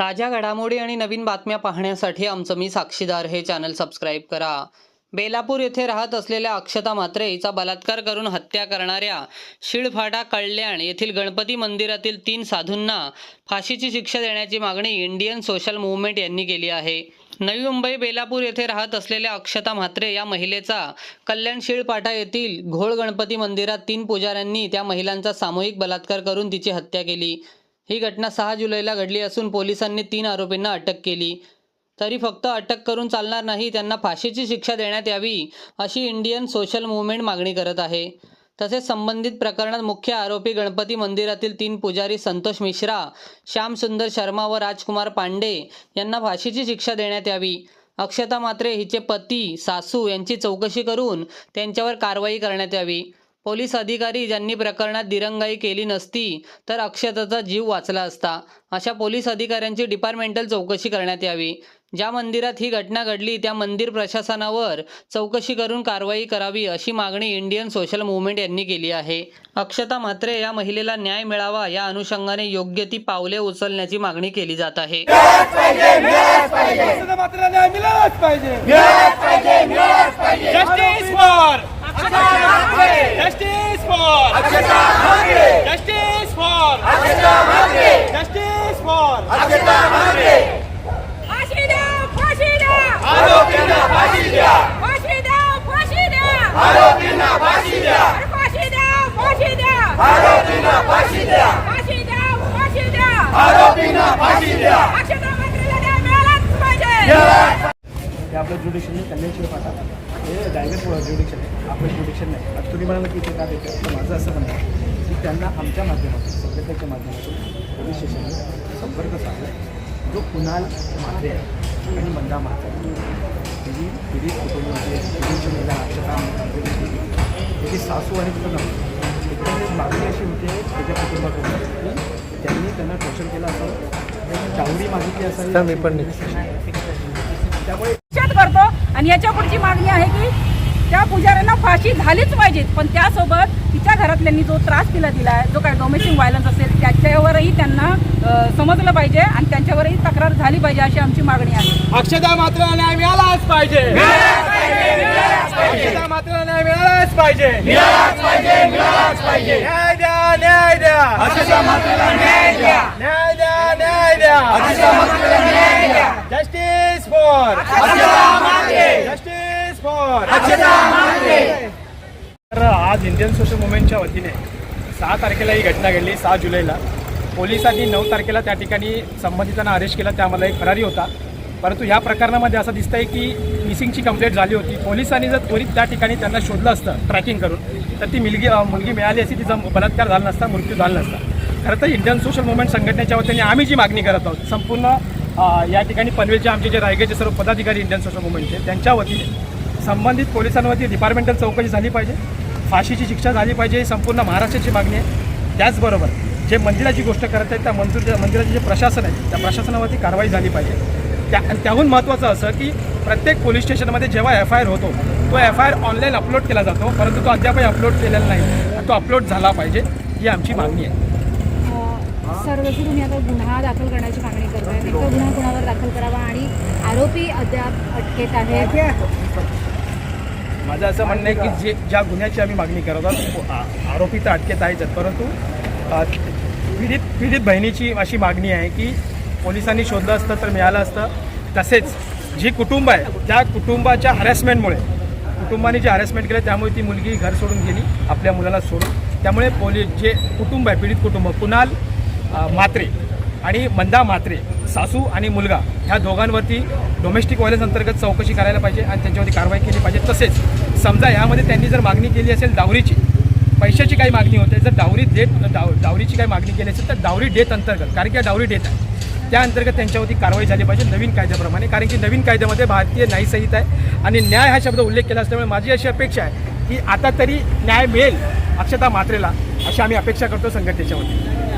ताज्या घडामोडी आणि नवीन बातम्या पाहण्यासाठी आमचं मी साक्षीदार हे चॅनल सबस्क्राईब करा. बेलापूर येथे राहत असलेल्या अक्षता मात्रे हिचा बलात्कार करून हत्या करणाऱ्या शिळफाटा कल्याण येथील गणपती मंदिरातील तीन साधूंना फाशीची शिक्षा देण्याची मागणी इंडियन सोशल मुवमेंट यांनी केली आहे. नवी मुंबई बेलापूर येथे राहत असलेल्या अक्षता म्हात्रे या महिलेचा कल्याण शिळपाटा येथील घोळ गणपती मंदिरात तीन पुजाऱ्यांनी त्या महिलांचा सामूहिक बलात्कार करून तिची हत्या केली. ही घटना सहा जुलैला घडली असून पोलिसांनी तीन आरोपींना अटक केली. तरी फक्त अटक करून चालणार नाही त्यांना फाशीची शिक्षा देण्यात यावी अशी इंडियन सोशल मुवमेंट मागणी करत आहे. तसेच संबंधित प्रकरणात मुख्य आरोपी गणपती मंदिरातील तीन पुजारी संतोष मिश्रा श्यामसुंदर शर्मा व राजकुमार पांडे यांना फाशीची शिक्षा देण्यात यावी. अक्षता मात्रे हिचे पती सासू यांची चौकशी करून त्यांच्यावर कारवाई करण्यात यावी. पोलीस अधिकारी ज्यांनी प्रकरणात दिरंगाई केली नसती तर अक्षताचा जीव वाचला असता. अशा पोलीस अधिकाऱ्यांची डिपार्टमेंटल चौकशी करण्यात यावी. ज्या मंदिरात ही घटना घडली त्या मंदिर प्रशासनावर चौकशी करून कारवाई करावी अशी मागणी इंडियन सोशल मूव्हमेंट यांनी केली आहे. अक्षता मात्रे या महिलेला न्याय मिळावा या अनुषंगाने योग्य ती पावले उचलण्याची मागणी केली जात आहे. सुद्धा मात्र न्याय मिळालाच पाहिजे justice for justice for justice for justice for फाशी द्या फाशी द्या आरोपींना फाशी द्या फाशी द्या फाशी द्या आरोपींना फाशी द्या अरे फाशी द्या फाशी द्या आरोपींना फाशी द्या फाशी द्या फाशी द्या आरोपींना फाशी द्या अक्षता मात्रेला न्याय मिळालाच पाहिजे हे आपलं ज्युडिशियल नाही कल्याणशिवाय पाठा हे डायरेक्ट ज्युडिशियल आहे आपलं ज्युडिशियल नाही. आता तुम्ही म्हणाला की इथे का देतं तर माझं असं म्हणणं आहे की त्यांना आमच्या माध्यमातून सभ्यतेच्या माध्यमातून पोलीस स्टेशनला संपर्क साधला जो कुणाल म्हात्रे आहे आणि मंदा म्हात्रे तिची पीडित कुटुंबाची पीडितची महिला अक्षता त्याची सासू आणि तिचं नाव एकंदरीत मागणी अशी होते त्याच्या कुटुंबाकडून. की त्यांनी त्यांना टोचन केलं असावं. डावरी मागितली असावी. मी पण त्यामुळे करतो. आणि याच्या पुढची मागणी आहे की त्या पुजाऱ्यांना फाशी झालीच पाहिजे पण त्यासोबत तिच्या घरातल्यांनी जो त्रास तिला दिला आहे जो काय डोमेस्टिक व्हायलन्स असेल त्याच्यावरही त्यांना समजलं पाहिजे आणि त्यांच्यावरही तक्रार झाली पाहिजे अशी आमची मागणी आहे. अक्षता मात्र न्याय मिळालाच पाहिजे. अक्षता मात्र न्याय मिळालाच पाहिजे. न्याय द्या न्याय द्या. अक्षता मात्र न्याय द्या. न्याय द्या न्याय द्या. जस्टिस फॉर जस्टिस फॉर तर आज इंडियन सोशल मुवमेंटच्या वतीने सहा तारखेला ही घटना घडली सहा जुलैला. पोलिसांनी नऊ तारखेला त्या ठिकाणी संबंधितांना अरेस्ट केला त्यामध्ये एक फरारी होता. परंतु ह्या प्रकरणामध्ये असं दिसतं आहे की मिसिंगची कंप्लेंट झाली होती. पोलिसांनी जर त्वरित त्या ठिकाणी त्यांना शोधलं असतं ट्रॅकिंग करून तर ती मुलगी मुलगी मिळाली असती तिचा बलात्कार झाला नसता मृत्यू झाला नसता. खरं तर इंडियन सोशल मुवमेंट संघटनेच्या वतीने आम्ही जी मागणी करत आहोत संपूर्ण या ठिकाणी पनवेलचे आमचे जे रायगडचे सर्व पदाधिकारी इंडियन सोशल मुवमेंटचे त्यांच्या वतीने संबंधित पोलिसांवरती डिपार्टमेंटल चौकशी झाली पाहिजे. फाशीची शिक्षा झाली पाहिजे ही संपूर्ण महाराष्ट्राची मागणी आहे. त्याचबरोबर जे मंदिराची गोष्ट करत आहेत त्या मंदिर मंदिराचे जे प्रशासन आहे त्या प्रशासनावरती कारवाई झाली पाहिजे. त्या त्याहून महत्त्वाचं असं की प्रत्येक पोलीस स्टेशनमध्ये जेव्हा एफ आय आर होतो तो F I R online upload केला जातो परंतु तो अद्यापही अपलोड केलेला नाही. तो अपलोड झाला पाहिजे ही आमची मागणी आहे. सर जसं तुम्ही आता गुन्हा दाखल करण्याची मागणी करताय. नेमका गुन्हा कोणावर दाखल करावा आणि आरोपी अद्याप अटकेत आहेत? माझं असं म्हणणं आहे की जे ज्या गुन्ह्याची आम्ही मागणी करत आहोत आरोपी तर अटकेत आहेच परंतु पीडित पीडित बहिणीची अशी मागणी आहे की पोलिसांनी शोधलं असतं तर मिळालं असतं. तसेच जी कुटुंब आहे त्या कुटुंबाच्या हॅरॅसमेंटमुळे कुटुंबाने जे हॅरॅसमेंट केलं त्यामुळे ती मुलगी घर सोडून गेली आपल्या मुलाला सोडून. त्यामुळे पोलीस जे कुटुंब आहे पीडित कुटुंब कुणाल अ, म्हात्रे आणि मंदा म्हात्रे सासू आणि मुलगा ह्या दोघांवरती डोमेस्टिक व्हायलन्स अंतर्गत चौकशी करायला पाहिजे आणि त्यांच्यावरती कारवाई केली पाहिजे. तसेच समजा यामध्ये त्यांनी जर मागणी केली असेल डावरीची पैशाची काही मागणी होते जर डावरी देत डाव डावरीची काही मागणी केली असेल तर डावरी डेट अंतर्गत कारण की डावरी डेट आहे त्या अंतर्गत त्यांच्यावरती कारवाई झाली पाहिजे नवीन कायद्याप्रमाणे कारण की नवीन कायद्यामध्ये भारतीय न्याय संहिता आहे आणि न्याय हा शब्द उल्लेख केला असल्यामुळे माझी अशी अपेक्षा आहे की आता तरी न्याय मिळेल अक्षता मात्रेला अशी आम्ही अपेक्षा करतो संघटनेच्यावरती.